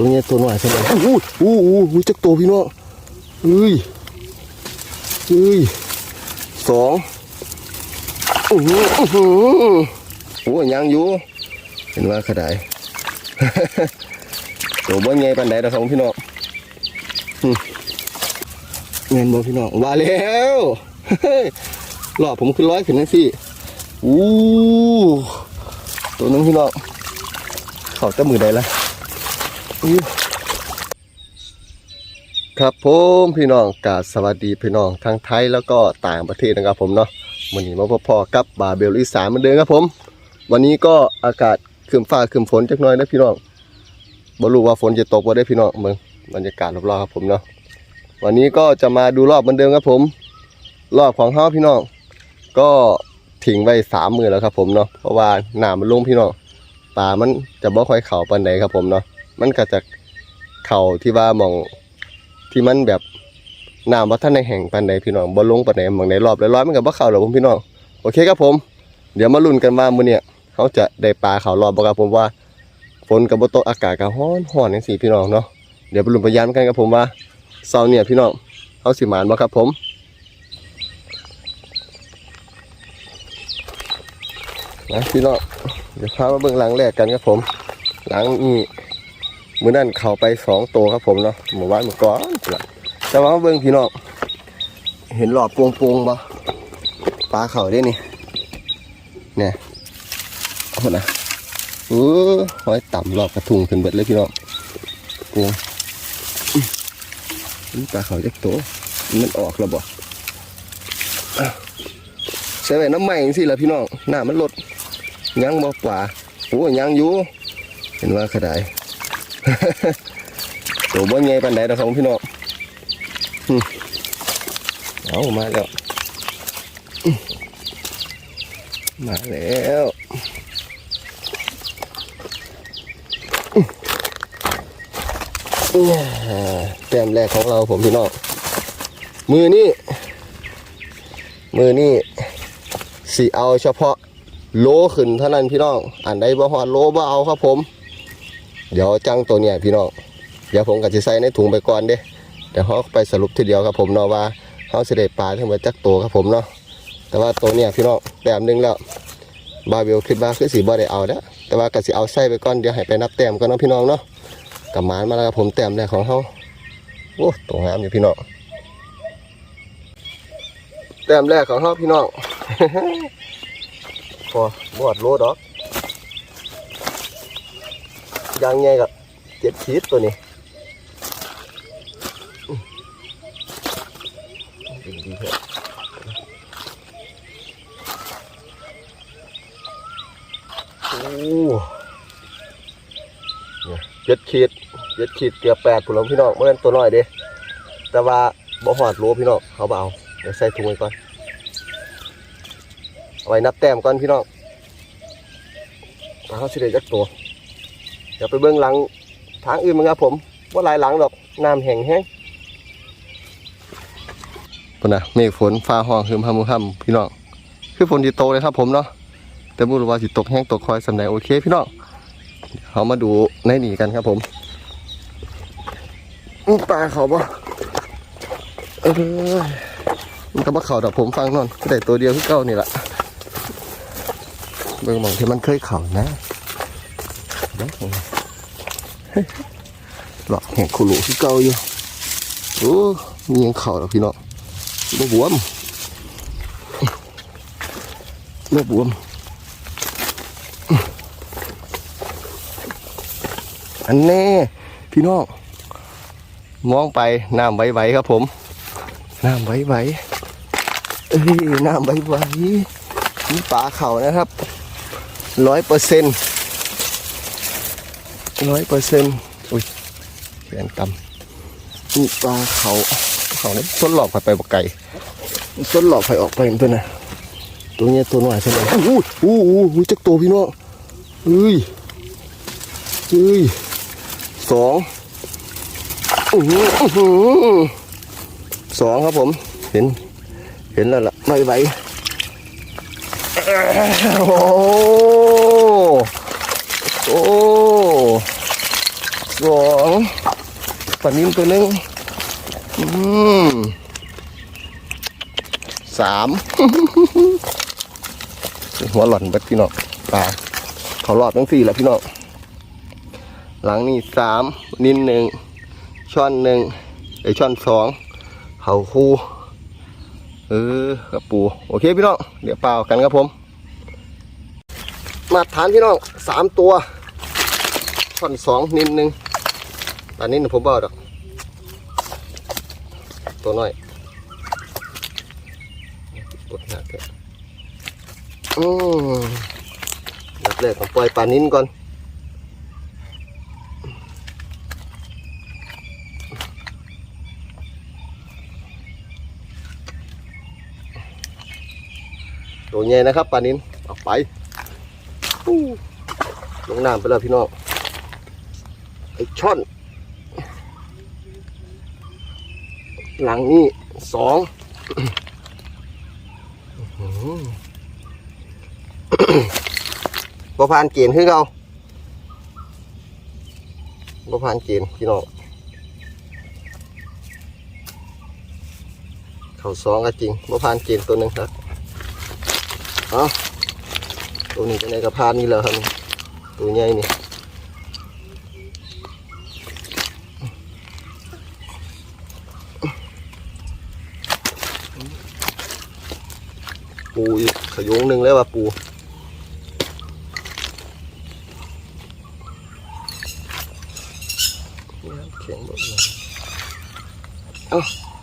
ตัวเนี้ยตัวหน่อยใช่ไหมอู้อู้อู้อู้จักตัวพี่น้องเอ้ยเอ้ยสองอื้อหืออื้อหือโอ้ยยังอยู่เห็นว่าขนาดตัวบ่ใหญ่ปานใดดอกครับพี่น้องเงินบ่พี่น้องว่าแล้วเฮ้ยรอผมขึ้นร้อยขึ้นจังซี่อู้ตัวนึงพี่น้องเขาจะมือใดละ ครับผมพี่น้องกาสวัสดีพี่น้องทั้งไทยแล้วก็ต่างประเทศนะครับผมเนาะวันนี้มาพบพอกับบาเบลอีสานเหมือนเดิมครับผม วันนี้ก็อากาศครึมฟ้าครึมฝนจักหน่อยนะพี่น้องบ่รู้ว่าฝนจะตกบ่ได้พี่น้องเมืองบรรยากาศรอบๆครับผมเนาะวันนี้ก็จะมาดูรอบเหมือนเดิมครับผม รอบของเฮาพี่น้องก็ทิ้งไว้สามมือแล้วครับผมเนาะเพราะว่าหน้ำมันลงพี่น้องปลามันจะบ่ค่อยเข่าปานใดครับผมเนาะ มันก็จะเข่าที่ว่ามองที่มันแบบน้ำว่าท่านในแห่งปานใดพี่น้องบ่ลงปานใดหมองในรอบร้อยๆมันก็บ่เข่าหรอกผมพี่น้องโอเคครับผม เดี๋ยวมาลุ้นกันว่ามื้อเนี้ยเขาจะได้ปลาเข่ารอบบ่ครับผมว่าฝนกับบตกอากาศกับร้อนร้อนอย่างสี่พี่น้องเนาะเดี๋ยวไปลุ้นพยานกันครับผมว่าเสาเนี่ยพี่น้องเขาสิหมานบ่ครับผมนะพี่น้องเดี๋ยวพามาเบิ่งหลังแรกกันครับผม หลังนี้ มือนั้นเข้าไปสองตัวครับผมเนาะหมู่บ้านเมื่อก่อนแต่ว่าเบิ่งพี่น้องเห็นหลอดโปงๆบ่ปลาเข่าได้นี่เนี่ยเอานะเออหอยต่ำรอบกระทุงขึ้นเบิดเลยพี่น้องปวงปลาเข่าเล็กโตมันออกแล้วบ่อะใส่ไว้น้ำใหม่สิล่ะพี่น้องหน้ามันลดยังบ่ป่าโอ้ยยังอยู่เห็นว่าขดาย ตัวบ่ใหญ่ปานใดดอกครับพี่น้องเอามาแล้ว มาแล้วเนี่ยแต้มแรกของเราผมพี่น้อง มือนี่ มือนี่สีเอาเฉพาะโลขึ้นเท่านั้นพี่น้อง อันใดบ่ฮอดโลบ่เอาครับผม เดี๋ยวจังตัวเนี่ยพี่น้องเดี๋ยวผมก็จะใส่ในถุงไปก่อนเด้เดี๋ยวเขาไปสรุปทีเดียวครับผมเนาะว่าเขาเสิได้ปลาทั้งหมดจักตัวครับผมเนาะแต่ว่าตัวเนี่ยพี่น้องแต้มหนึงแล้วบาเบลคิดว่าคือสีบ่ได้เอาแล้วแต่ว่าก็สิเอาใส่ไปก่อนเดี๋ยวให้ไปนับแต้มก่อนเนาะพี่น้องเนาะกับหมานมาแล้วครับผมแต้มแรกของเขาโอ้ตัวงามอยู่พี่น้องแต้มแรกของเขาพี่น้องพอบอดโลดอก ยางไงกับเจ็ดชีสตัวนี้ดีดีเถอะโอ้เจ็ดขีดเจ็ดขีดเกือบแปดผุนลงพี่น้องเมื่อตัวน้อยเด้แต่ว่าบ่หอดโลพี่น้องเขาเอาเดี๋ยวใส่ถุงไว้ก่อนเอาไว้นับแต้มก่อนพี่น้องเอาเขาสิได้จักตัว ดี๋ยวไปเบื้องหลังทางอื่นมั้งครับผมว่าหลายหลังดอกน้ำแห้งแห้งปุ่นนะเมฆฝนฟ้าห้องคืมฮัมฮัมพี่น้องคือฝนที่โตเลยครับผมเนาะแต่บ่รู้ว่าสิตกแห้งตกคอยสำไหนโอเคพี่น้องเขามาดูในนี่กันครับผมนี่ปลาเขาปะเออมันก็บ่เขาดอกผมฟังนอนก็ได้ตัวเดียวคือเก่านี่แหละเบิ่งหมองที่มันเคยเข่านะเดี๋ยวเฮ้ย หลอกแห่งคุรุคือเก่าอยู่โอ้มียังเข่าดอกพี่น้องไม่บวมไม่บวมอันแน่พี่น้องมองไปน้ำไหวๆครับผมน้ำไหวๆเอ้ยน้ำไหวๆนี่ปลาเขานะครับร้อยเปอร์เซ็นต์ ร้อยเปอร์เซ็นต์อุ้ยแขนกำนี่ปลาเขาเขาเนี่ยส้นหลอกไปไปบกไก่ส้นหลอกไปออกไปตัวน่ะตัวเนี้ยตัวหน่อยใช่ไหมอู้อู้อู้อู้จักตัวพี่น้องเอ้ยเอ้ยสองอื้อหืออื้อหือสองครับผม เห็น เห็นแล้วล่ะไม่ไหวโอ้โอ้ สองปลานิ่มตัวหนึ่งสามหัวหล่อนเบัดพี่น้องปลาเขารอบทั้งสี่แล้วพี่น้องหลังนี่สามนินหนึ่งช่อนหนึ่งไอช่อนสองเขาคู่เออกระปูโอเคพี่น้องเดี๋ยวเปล่ากันครับผม มาทานพี่น้องสามตัวท่อนสองนิดนึง อันนี้หนูผมบอกดอก ตัวน้อยตัวหนักเลยอืมนัดแรกผมปล่อยปลานิ้นก่อนตัวใหญ่นะครับปลานิ้นออกไปลงน้ำไปแล้วพี่น้องไอ้ช่อน หลังนี้สองอื้อหือบ่ผ่านเกณฑ์คือเขาบ่ผ่านเกณฑ์พี่น้องเขาสองก็จริงบ่ผ่านเกณฑ์ตัวหนึ่งครับเอาตัวนี้จะในกระพานนี่แหละครับตัวใหญ่นี่ปู อีกขยงหนึ่งแล้วว่าปูแข็งแบบเอ้า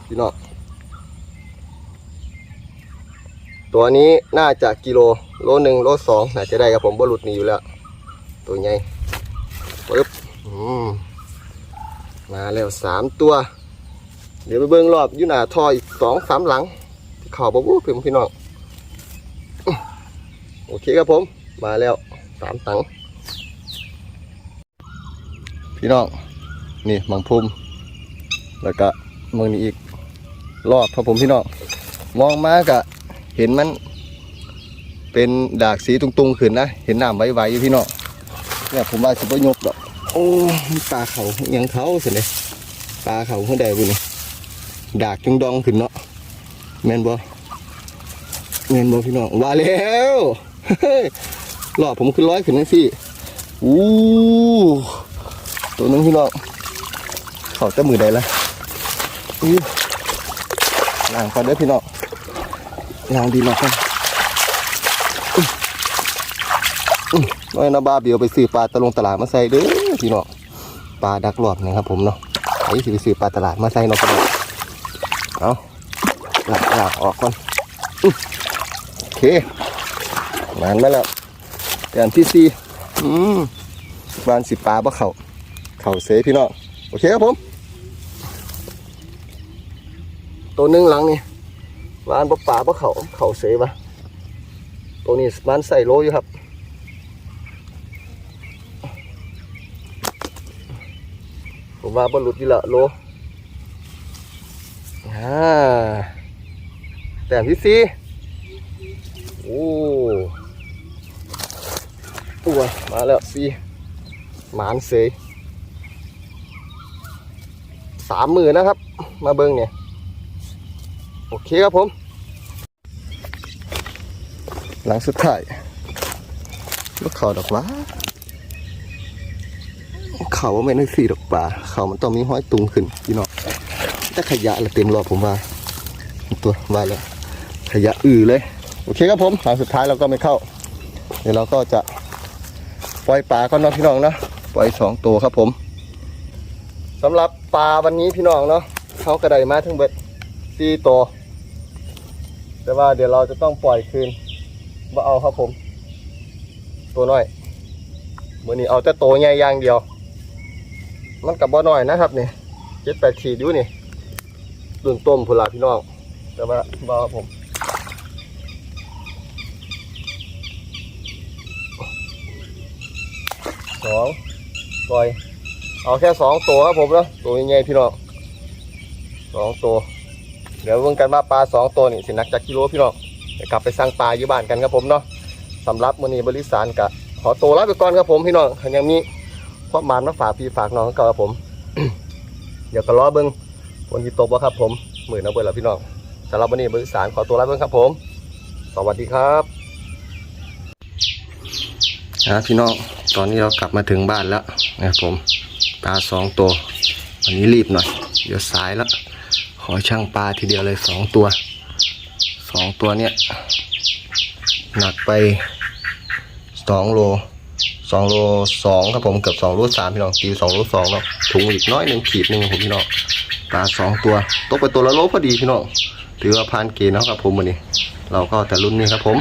พี่น้องตัวนี้น่าจะกิโลโลหนึ่งโลสองน่าจะได้กับผมบหลุดหนีอยู่แล้ว ตัวใหญ่ปึ๊บมาแล้วสามตัว เดี๋ยวไปเบิ้งรอบอยูหน้าทออีกสองสามหลังที่เข่าบ๊บพี่พี่น้อง เคครับผม มาแล้วสามตัง พี่น้อง นี่มังพุมแล้วก็เมืองนี้อีก รอบครับผมพี่น้อง มองมากะเห็นมันเป็นดากสีตุงๆขึ้นนะ เห็นน้ำไหวๆอยู่พี่น้องเนี่ยผมว่าจะไปยกดอกโอ้มันปลาเขายังเขาสิเนี่ยปลาเขาเพื่อใดบุนี่ดากจงดองขึ้นเนาะแมนบอแมนบอพี่น้องว่าแล้ว รอบผมขึ้นร้อยขึ้นนั่นสิอู้ตัวนึงพี่น้องเขาจะมือใดละอู้ล่างก่อนเด้อพี่น้องลางดีมากครับน้อยนะบ้าเบียวไปซื้อปลาตะลงตลาดมาใส่เด้อพี่น้องปลาดักหลอดนะครับผมเนาะไอ้สิไปซื้อปลาตลาดมาใส่เนาะพี่น้องเอาหลักหลักออกก่อนโอเค นานมาแล้วแกนที่สี่อืมบานสิปลาบ่เข่าเข่าเสพี่น้องโอเคครับผม ตัวหนึงหลังนี่วานปลาป่าปลาเขาเขาเสยปะตัวนี้มันใส่โลอยู่ครับผมว่าบอลลุดอยู่ละโลอ่าแต้มที่สี่โอ้ ตัวมาแล้วสี่หมานเสยสามหมือนนะครับ มาเบิ้งเนี่ย โอเคครับผม หลังสุดท้ายลูกเขาดอกว่าเขาว่าไม่ได้สีดอกป่าเขามันต้องมีห้อยตุงขึ้นพี่น้องแต่ขยะละเต็มรอบผมว่า ตัวว่าแล้วขยะอือเลย โอเคครับผม หลังสุดท้ายเราก็ไม่เข้า เดี๋ยวเราก็จะ ปล่อยปลาก็นเนาะพี่น้องเนาะปล่อยสองตัวครับผมสำหรับปลาวันนี้พี่น้องเนาะเขากระไดมาทั้งเบ็ดสี่ตัวแต่ว่าเดี๋ยวเราจะต้องปล่อยคืนว่าเอาครับผม ตัวน้อยเมือนี้เอาแต่โตวใหญ่อย่างเดียว มันกับบ่น้อยนะครับนี่เจ็ดแปดขีดอยู่นี่ดุนต้มพุลาพี่น้องแต่ว่าบ่เอาครับผม สองปล่อย เอาแค่สองตัวครับผมนะตัวใหญ่ๆพี่น้องสองตัว เดี๋ยวเบิ่งกันว่าปลาสองตัวนี่สินักจากกิโลพี่น้องเดี๋ยวกลับไปสร้างปลาอยู่บ้านกันครับผมเนาะสำหรับมื้อนี้บริสารกะขอตัวลาไปก่อนครับผมพี่น้องยังมีความหมานมาฝากพี่ฝากน้องก็ครับผม เดี๋ยวก็รอเบิ้งฝนที่ตกบ่ครับผมหมื่นเอาเบิ้งแล้วพี่น้องสำหรับวันนี้เบิ้งสารขอตัวลาเบิ้งครับผม สวัสดีครับนะพี่น้อง ตอนนี้เรากลับมาถึงบ้านแล้วนะครับผมปลาสองตัววันนี้รีบหน่อย เดี๋ยวสายแล้ว ขอช่างปลาทีเดียวเลยสองตัวสองตัวเนี้ยหนักไปสองโลสองโลสองครับผมเกือบสองโลสามพี่น้องตีสองโลสองเนาะถุงอีกน้อยหนึ่งขีดหนึ่งครับผมพี่น้องปลาสองตัวตกไปตัวละโลพอดีพี่น้องถือว่าผ่านเกณฑ์เนาะครับผมวันนี้ เราก็แต่รุ่นนี้ครับผม